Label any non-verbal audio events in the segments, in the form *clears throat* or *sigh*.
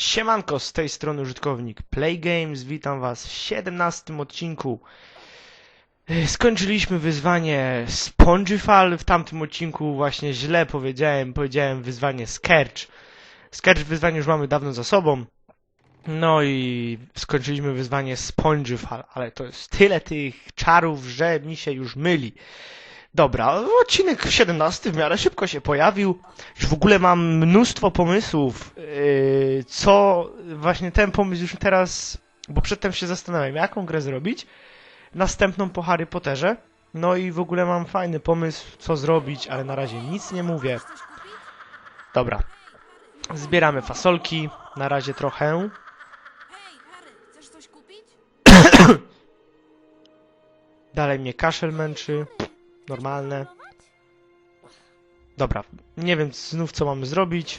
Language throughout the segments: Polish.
Siemanko, z tej strony użytkownik Playgames, witam was w 17 odcinku. E, Skończyliśmy wyzwanie Spongefall, w tamtym odcinku właśnie źle powiedziałem, powiedziałem wyzwanie Skerch. Skerch wyzwanie już mamy dawno za sobą. No i skończyliśmy wyzwanie Spongefall, ale to jest tyle tych czarów, że mi się już myli. Dobra, odcinek 17 w miarę szybko się pojawił. Już w ogóle mam mnóstwo pomysłów, yy, co właśnie ten pomysł już teraz, bo przedtem się zastanawiam, jaką grę zrobić. Następną po Harry Potterze. No i w ogóle mam fajny pomysł, co zrobić, ale na razie nic nie mówię. Dobra. Zbieramy fasolki, na razie trochę. Hej, Harry, chcesz coś kupić? *coughs* Dalej mnie kaszel męczy. Normalne. Dobra, nie wiem znów co mamy zrobić.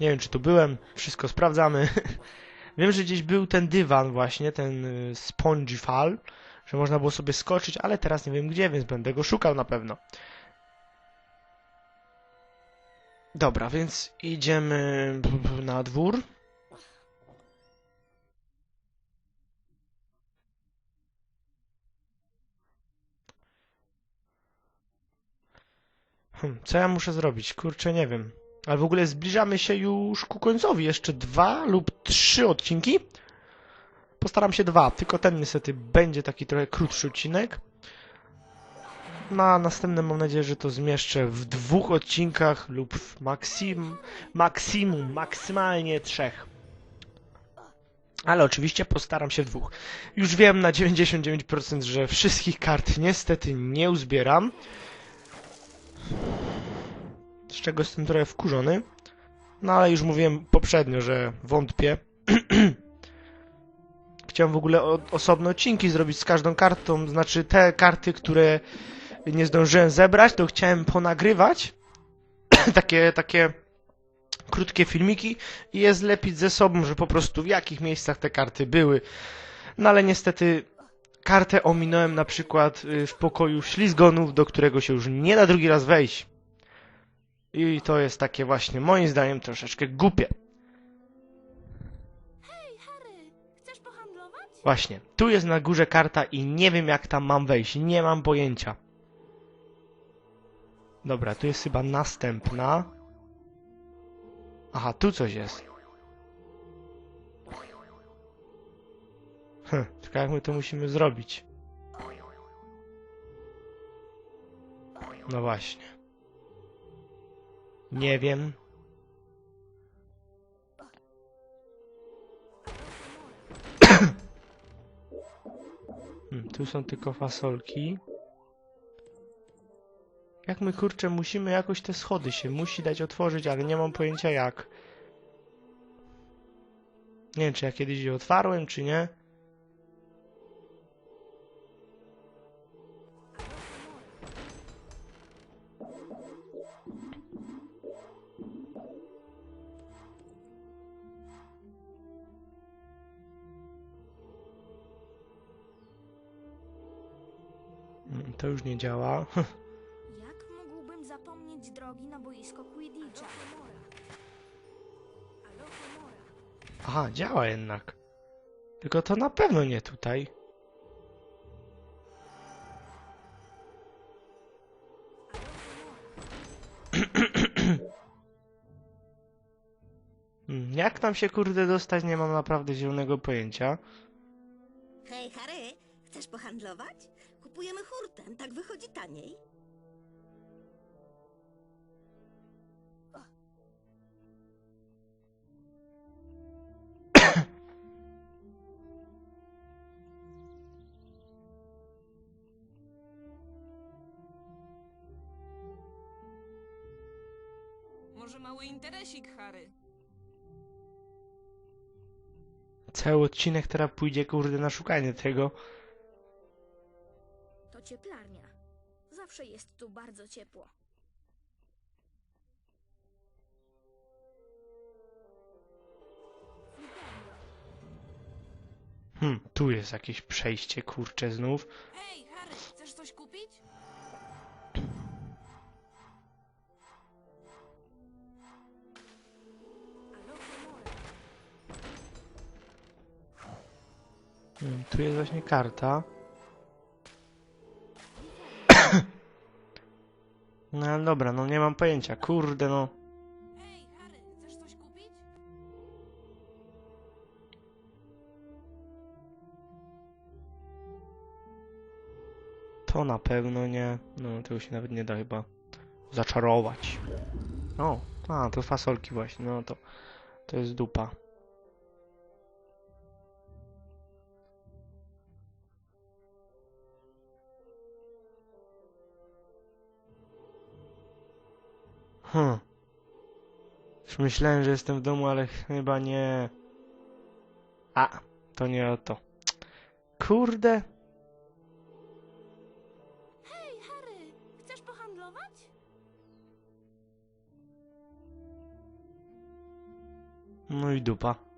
Nie wiem czy tu byłem. Wszystko sprawdzamy. *laughs* wiem, że gdzieś był ten dywan właśnie, ten y, Spongefall, że można było sobie skoczyć, ale teraz nie wiem gdzie, więc będę go szukał na pewno. Dobra, więc idziemy *laughs* na dwór. Hm, co ja muszę zrobić? Kurczę, nie wiem. Ale w ogóle zbliżamy się już ku końcowi. Jeszcze dwa lub trzy odcinki. Postaram się dwa, tylko ten niestety będzie taki trochę krótszy odcinek. Na następnym mam nadzieję, że to zmieszczę w dwóch odcinkach lub w maksim, maksimum, maksymalnie trzech. Ale oczywiście postaram się w dwóch. Już wiem na 99%, że wszystkich kart niestety nie uzbieram. Z czego jestem trochę wkurzony. No ale już mówiłem poprzednio, że wątpię. *clears throat* Chciałem w ogóle osobne odcinki zrobić z każdą kartą. Znaczy te karty, które nie zdążyłem zebrać, to chciałem ponagrywać. *clears throat* takie, takie krótkie filmiki i je zlepić ze sobą, że po prostu w jakich miejscach te karty były. No ale niestety kartę ominąłem na przykład y, w pokoju ślizgonów, do którego się już nie da drugi raz wejść. I to jest takie właśnie, moim zdaniem, troszeczkę głupie. Właśnie, tu jest na górze karta i nie wiem jak tam mam wejść, nie mam pojęcia. Dobra, tu jest chyba następna. Aha, tu coś jest. Hm, tylko jak my to musimy zrobić? No właśnie. Nie wiem. Hmm, tu są tylko fasolki. Jak my kurczę musimy jakoś te schody się musi dać otworzyć, ale nie mam pojęcia jak. Nie wiem czy ja kiedyś je otwarłem, czy nie. To już nie działa. *laughs* Jak mógłbym zapomnieć drogi na boisko Quidditcha? Aha, działa jednak. Tylko to na pewno nie tutaj. *clears throat* Hmm, Jak tam się kurde dostać, nie mam naprawdę zielonego pojęcia. Hej, Harry, chcesz pohandlować? Kupujemy hurtem, tak wychodzi taniej. *coughs* Może mały interesik, Harry. Cały odcinek teraz pójdzie kurde na szukanie tego cieplarnia. Zawsze jest tu bardzo ciepło. Hmm, tu jest jakieś przejście, kurczę, znów. Hej, Harry, chcesz coś kupić? Hmm, tu jest właśnie karta. No ale dobra, no nie mam pojęcia. Kurde, no. To na pewno nie. No, tego się nawet nie da chyba zaczarować. O, a, to fasolki właśnie. No to, to jest dupa. Hm. Już myślałem, że jestem w domu, ale chyba nie. A, to nie o to. Kurde. Hej, Harry, chcesz pohandlować? No i dupa.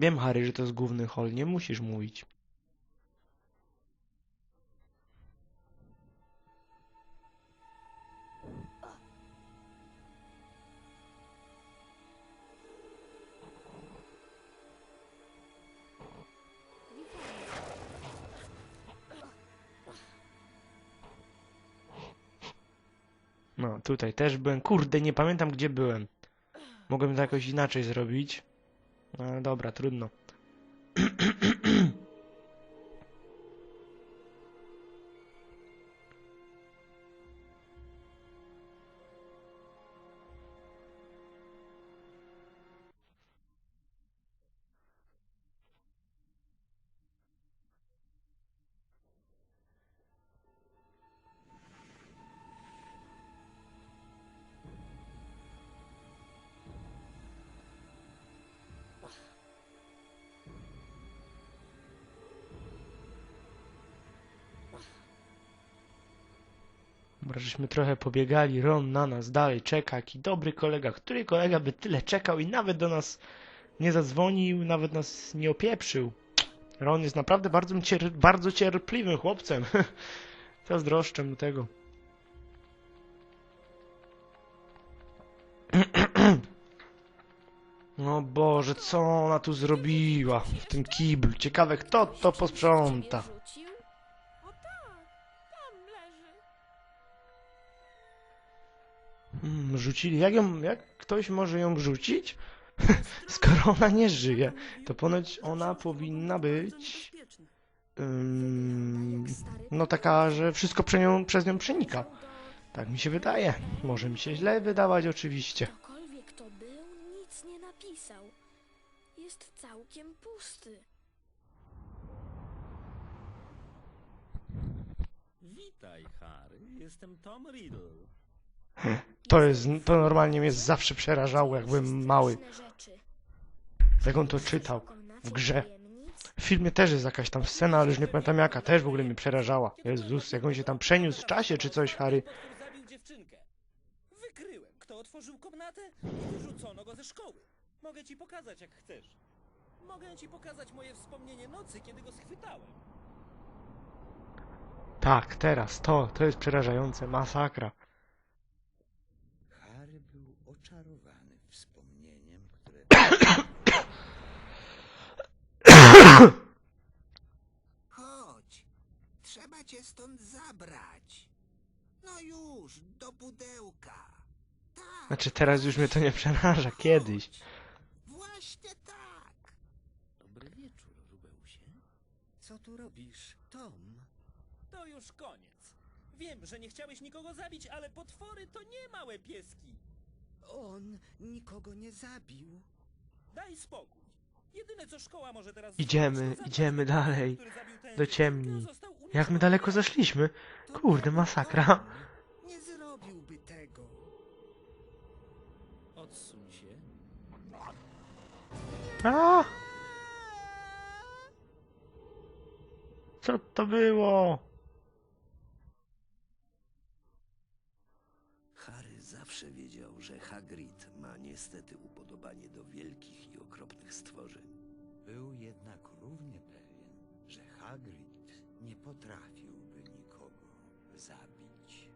Wiem, Harry, że to jest główny hol. Nie musisz mówić. No, tutaj też byłem. Kurde, nie pamiętam gdzie byłem. Mogłem to jakoś inaczej zrobić. No dobra, trudno. Dobra, żeśmy trochę pobiegali, Ron na nas dalej czeka, jaki dobry kolega. Który kolega by tyle czekał i nawet do nas nie zadzwonił, nawet nas nie opieprzył. Ron jest naprawdę bardzo, cier bardzo cierpliwym chłopcem. *laughs* Zazdroszczę mu tego. *clears throat* No Boże, co ona tu zrobiła w tym kiblu? Ciekawe, kto to posprząta. Rzucili. Jak ją, jak ktoś może ją rzucić? *laughs* Skoro ona nie żyje, to ponoć ona powinna być. ym, no taka, że wszystko prze nią, przez nią przenika. Tak mi się wydaje. Może mi się źle wydawać oczywiście. Ktokolwiek to był, nic nie napisał. Jest całkiem pusty. Witaj, Harry. Jestem Tom Riddle. To jest, to normalnie mnie zawsze przerażało, jak byłem mały. Jak on to czytał w grze. W filmie też jest jakaś tam scena, ale już nie pamiętam jaka, też w ogóle mnie przerażała. Jezus, jak on się tam przeniósł w czasie czy coś, Harry. Wykryłem, kto otworzył komnatę i wyrzucono go ze szkoły. Mogę ci pokazać, jak chcesz. Mogę ci pokazać moje wspomnienie nocy, kiedy go schwytałem. Tak, teraz, to, to jest przerażające, masakra. Harry był oczarowany wspomnieniem, które Chodź, trzeba cię stąd zabrać. No już, do pudełka. Tak, Znaczy teraz już mnie to nie przeraża, kiedyś. właśnie tak. Dobry wieczór, Rubeusie. Co tu robisz, Tom? To już koniec. Wiem, że nie chciałeś nikogo zabić, ale potwory to nie małe pieski. On nikogo nie zabił. Daj spokój. Jedyne co szkoła może teraz Idziemy, zrobić, to idziemy dalej, który zabił tę do ciemni. został Jak my daleko zaszliśmy? To Kurde, masakra. Nie zrobiłby tego. Odsuń się. A! Co to było? Harry zawsze wiedział, że Hagrid ma niestety upodobanie do wielkich i okropnych stworzeń. Był jednak równie pewien, że Hagrid nie potrafiłby nikogo zabić.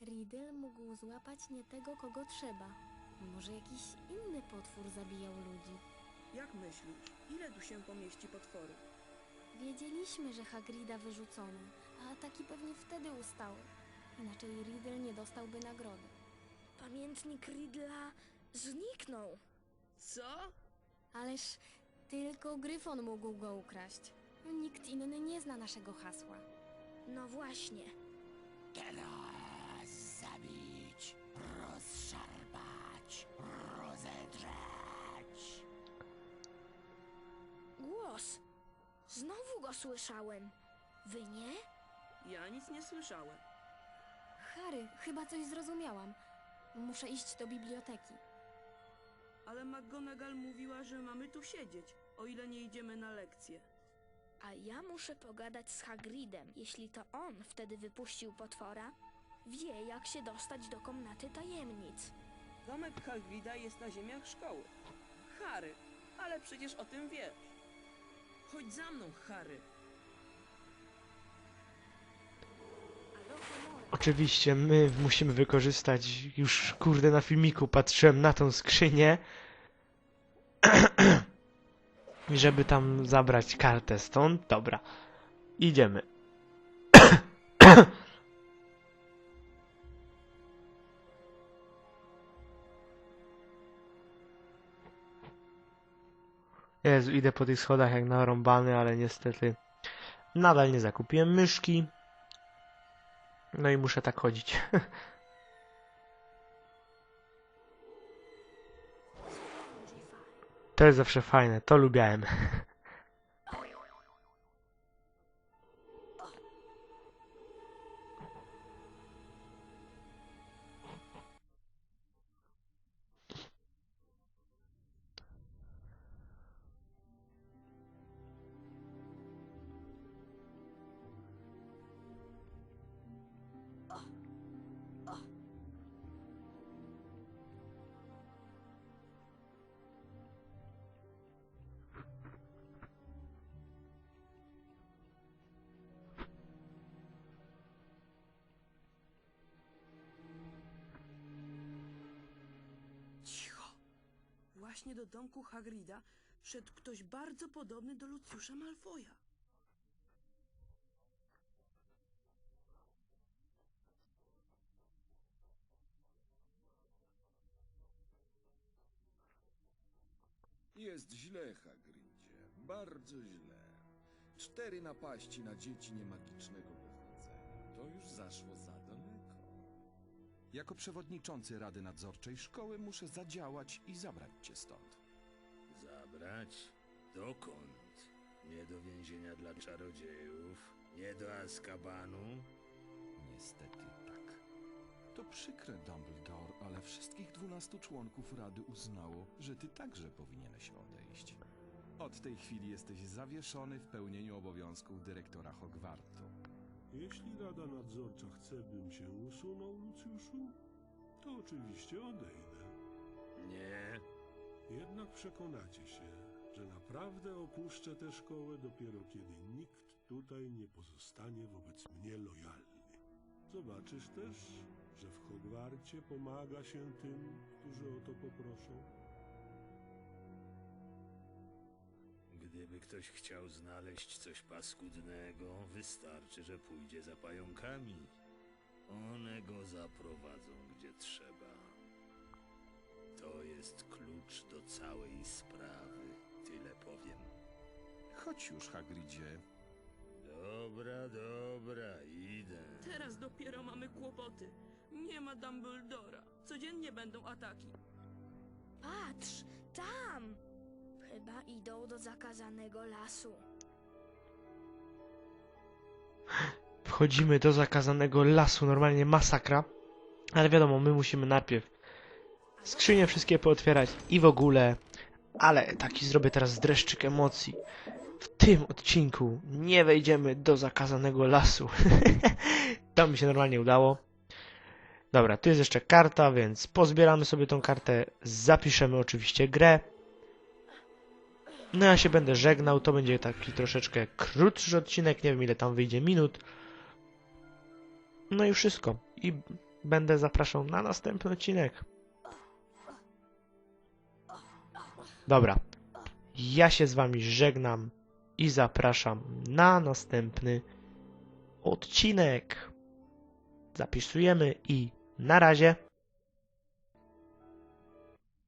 Riddle mógł złapać nie tego, kogo trzeba. Może jakiś inny potwór zabijał ludzi. Jak myślisz, ile tu się pomieści potworów? Wiedzieliśmy, że Hagrida wyrzucono, a ataki pewnie wtedy ustały. Inaczej Riddle nie dostałby nagrody. Pamiętnik Riddla zniknął. Co? Ależ tylko Gryfon mógł go ukraść. Nikt inny nie zna naszego hasła. No właśnie. Teraz zabić, rozszarpać, rozedrzeć. Głos. Znowu go słyszałem. Wy nie? Ja nic nie słyszałem. Harry, chyba coś zrozumiałam. Muszę iść do biblioteki. Ale McGonagall mówiła, że mamy tu siedzieć, o ile nie idziemy na lekcję. A ja muszę pogadać z Hagridem. Jeśli to on wtedy wypuścił potwora, wie jak się dostać do komnaty tajemnic. Domek Hagrida jest na ziemiach szkoły. Harry, ale przecież o tym wiesz. Chodź za mną, Harry. Oczywiście my musimy wykorzystać, już kurde na filmiku patrzyłem na tą skrzynię, *clears throat* żeby tam zabrać kartę stąd. Dobra, idziemy. *clears throat* Jezu, idę po tych schodach jak narąbany, ale niestety nadal nie zakupiłem myszki. No i muszę tak chodzić. *laughs* To jest zawsze fajne, to lubiałem. *laughs* Właśnie do domku Hagrida szedł ktoś bardzo podobny do Lucjusza Malfoja. Jest źle, Hagridzie. Bardzo źle. Cztery napaści na dzieci niemagicznego pochodzenia. To już zaszło za. Jako przewodniczący Rady Nadzorczej Szkoły muszę zadziałać i zabrać cię stąd. Zabrać? Dokąd? Nie do więzienia dla czarodziejów? Nie do Azkabanu? Niestety tak. To przykre, Dumbledore, ale wszystkich dwunastu członków Rady uznało, że ty także powinieneś odejść. Od tej chwili jesteś zawieszony w pełnieniu obowiązków dyrektora Hogwartu. Jeśli Rada Nadzorcza chce, bym się usunął, Lucjuszu, to oczywiście odejdę. Nie. Jednak przekonacie się, że naprawdę opuszczę tę szkołę dopiero kiedy nikt tutaj nie pozostanie wobec mnie lojalny. Zobaczysz też, że w Hogwarcie pomaga się tym, którzy o to poproszą. Gdyby ktoś chciał znaleźć coś paskudnego, wystarczy, że pójdzie za pająkami. One go zaprowadzą gdzie trzeba. To jest klucz do całej sprawy. Tyle powiem. Chodź już, Hagridzie. Dobra, dobra, idę. Teraz dopiero mamy kłopoty. Nie ma Dumbledora. Codziennie będą ataki. Patrz, tam! Idą do zakazanego lasu. Wchodzimy do zakazanego lasu, normalnie masakra. Ale wiadomo, my musimy najpierw skrzynie wszystkie pootwierać i w ogóle. Ale taki zrobię teraz dreszczyk emocji. W tym odcinku nie wejdziemy do zakazanego lasu. *laughs* to mi się normalnie udało. Dobra, tu jest jeszcze karta, więc pozbieramy sobie tą kartę, zapiszemy oczywiście grę. No ja się będę żegnał, to będzie taki troszeczkę krótszy odcinek, nie wiem ile tam wyjdzie minut. No i wszystko. I będę zapraszał na następny odcinek. Dobra. Ja się z wami żegnam i zapraszam na następny odcinek. Zapisujemy i na razie.